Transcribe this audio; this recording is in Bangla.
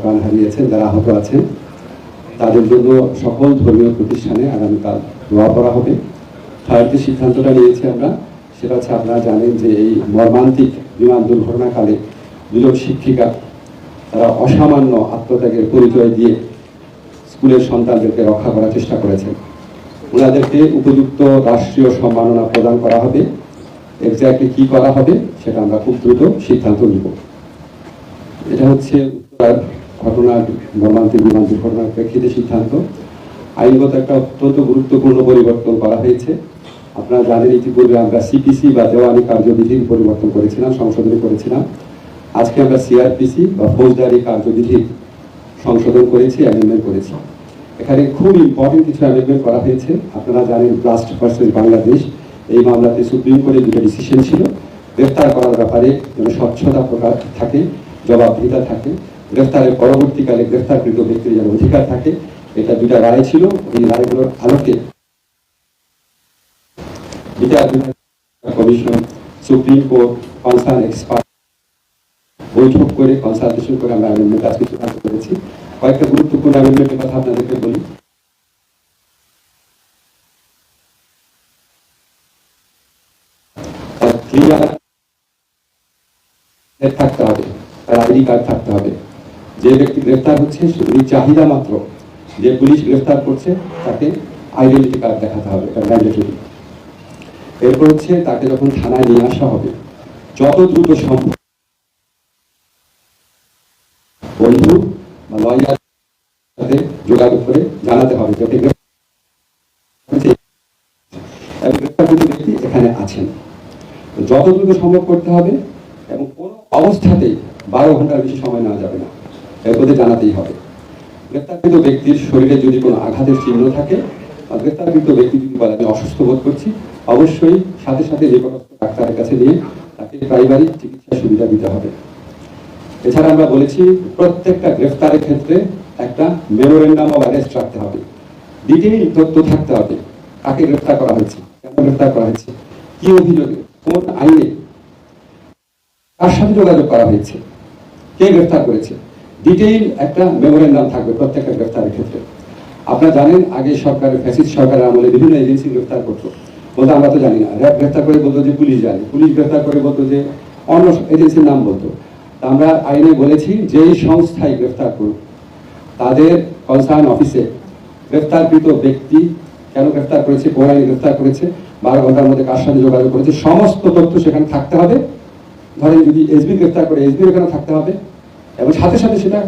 প্রাণ হারিয়েছেন, যারা আহত আছেন, তাদের জন্য সকল ধর্মীয় প্রতিষ্ঠানে আগামীকাল দোয়া করা হবে। থার্ড যে সিদ্ধান্তটা নিয়েছি আমরা, সেটা হচ্ছে আপনারা জানেন যে এই মর্মান্তিক বিমান দুর্ঘটনাকালে দুজন শিক্ষিকা, তারা অসামান্য আত্মত্যাগের পরিচয় দিয়ে স্কুলের সন্তানদেরকে রক্ষা করার চেষ্টা করেছেন। ওনাদেরকে উপযুক্ত রাষ্ট্রীয় সম্মাননা প্রদান করা হবে। এক্স্যাক্টলি কি করা হবে, সেটা আমরা খুব দ্রুত সিদ্ধান্ত নিব। এটা হচ্ছে ঘটনার মর্মান্তিক বিমান দুর্ঘটনার প্রেক্ষিতে সিদ্ধান্ত। আইনগত একটা অত্যন্ত গুরুত্বপূর্ণ পরিবর্তন করা হয়েছে। আপনারা জানেন, ইতিপূর্বে আমরা সিপিসি বা দেওয়ানি কার্যবিধির পরিবর্তন করেছিলাম, সংশোধনী করেছিলাম। আজকে আমরা সিআরপিসি বা ফৌজদারি কার্যবিধির সংশোধন করেছি অ্যামেন্ডমেন্ট করেছি। এখানে খুব ইম্পর্টেন্ট কিছু অ্যামেন্ডমেন্ট করা হয়েছে। আপনারা জানেন ব্লাস্ট ভার্সেস বাংলাদেশ এই মামলাতে সুপ্রিম কোর্টের দুটো ডিসিশন ছিল। গ্রেফতার করার ব্যাপারে যেন স্বচ্ছতা প্রকার থাকে, জবাবদিহিতা থাকে। গ্রেফতারের পরবর্তীকালে গ্রেফতারকৃত ব্যক্তির যেন অধিকার থাকে, এটা দুটা রায় ছিল। এই রায়গুলোর আলোকে কমিশন, সুপ্রিম কোর্ট এক্সপার্ট বৈঠক করে, কনসালটেশন করে আমরা অ্যামেন্ডমেন্ট আজকে চূড়ান্ত করেছি। কয়েকটা গুরুত্বপূর্ণ অ্যামেন্ডমেন্টের কথা আপনাদেরকে বলি। থাকতে হবে, তার আইডি কার্ড থাকতে হবে। যে ব্যক্তি গ্রেফতার হচ্ছে শুধু চাহিদা মাত্র যে পুলিশ গ্রেফতার করছে, তাকে আইডেন্টি কার্ড দেখাতে হবে, এটা এরপর হচ্ছে তাকে যখন থানায় নিয়ে আসা হবে, যত দ্রুত সম্ভব বন্ধু বা লয়ার সাথে যোগাযোগ করে জানাতে হবে ব্যক্তি এখানে আছেন। যত দ্রুত সম্ভব করতে হবে, এবং কোনো অবস্থাতেই বারো ঘণ্টার বেশি সময় নেওয়া যাবে না। প্রতি জানাতেই হবে। গ্রেফতারকৃত ব্যক্তির শরীরে যদি কোনো আঘাতের চিহ্ন থাকে, বা গ্রেফতারকৃত ব্যক্তি যদি বলে, আমি অসুস্থ বোধ করছি, অবশ্যই সাথে সাথে নিকটস্থ ডাক্তারের কাছে নিয়ে তাকে প্রাইমারি চিকিৎসা সুবিধা দিতে হবে। এছাড়া আমরা বলেছি, প্রত্যেকটা গ্রেফতারের ক্ষেত্রে একটা মেমোরেন্ডাম অফ অ্যারেস্ট রাখতে হবে। ডিটেইল তথ্য থাকতে হবে, কাকে গ্রেফতার করা হয়েছে, কেন গ্রেফতার করা হয়েছে, কি অভিযোগে, কোন আইনে, কার সাথে যোগাযোগ করা হয়েছে, কে গ্রেফতার করেছে। ডিটেইল একটা মেমোরেন্ডাম থাকবে প্রত্যেকটা গ্রেফতারের ক্ষেত্রে। আপনারা জানেন, আগে সরকারের ফ্যাসিস্ট সরকারের আমলে বিভিন্ন এজেন্সি গ্রেফতার করতো। বলতো, আমরা তো জানি না। র্যাব গ্রেফতার করে বলতো যে পুলিশ জানে পুলিশ গ্রেফতার করে বলতো যে অন্য এজেন্সির নাম বলতো। আমরা আইনে বলেছি, যেই সংস্থায় গ্রেফতার করুক, তাদের কনসার্ন অফিসে গ্রেফতারকৃত ব্যক্তি কেন গ্রেফতার করেছে, কোন গ্রেফতার করেছে, বারো ঘণ্টার মধ্যে কার সাথে যোগাযোগ করেছে, সমস্ত তথ্য সেখানে থাকতে হবে। ধরেন যদি এসবি গ্রেফতার করে এসবি এখানে থাকতে হবে। এবং সাথে সাথে সেটা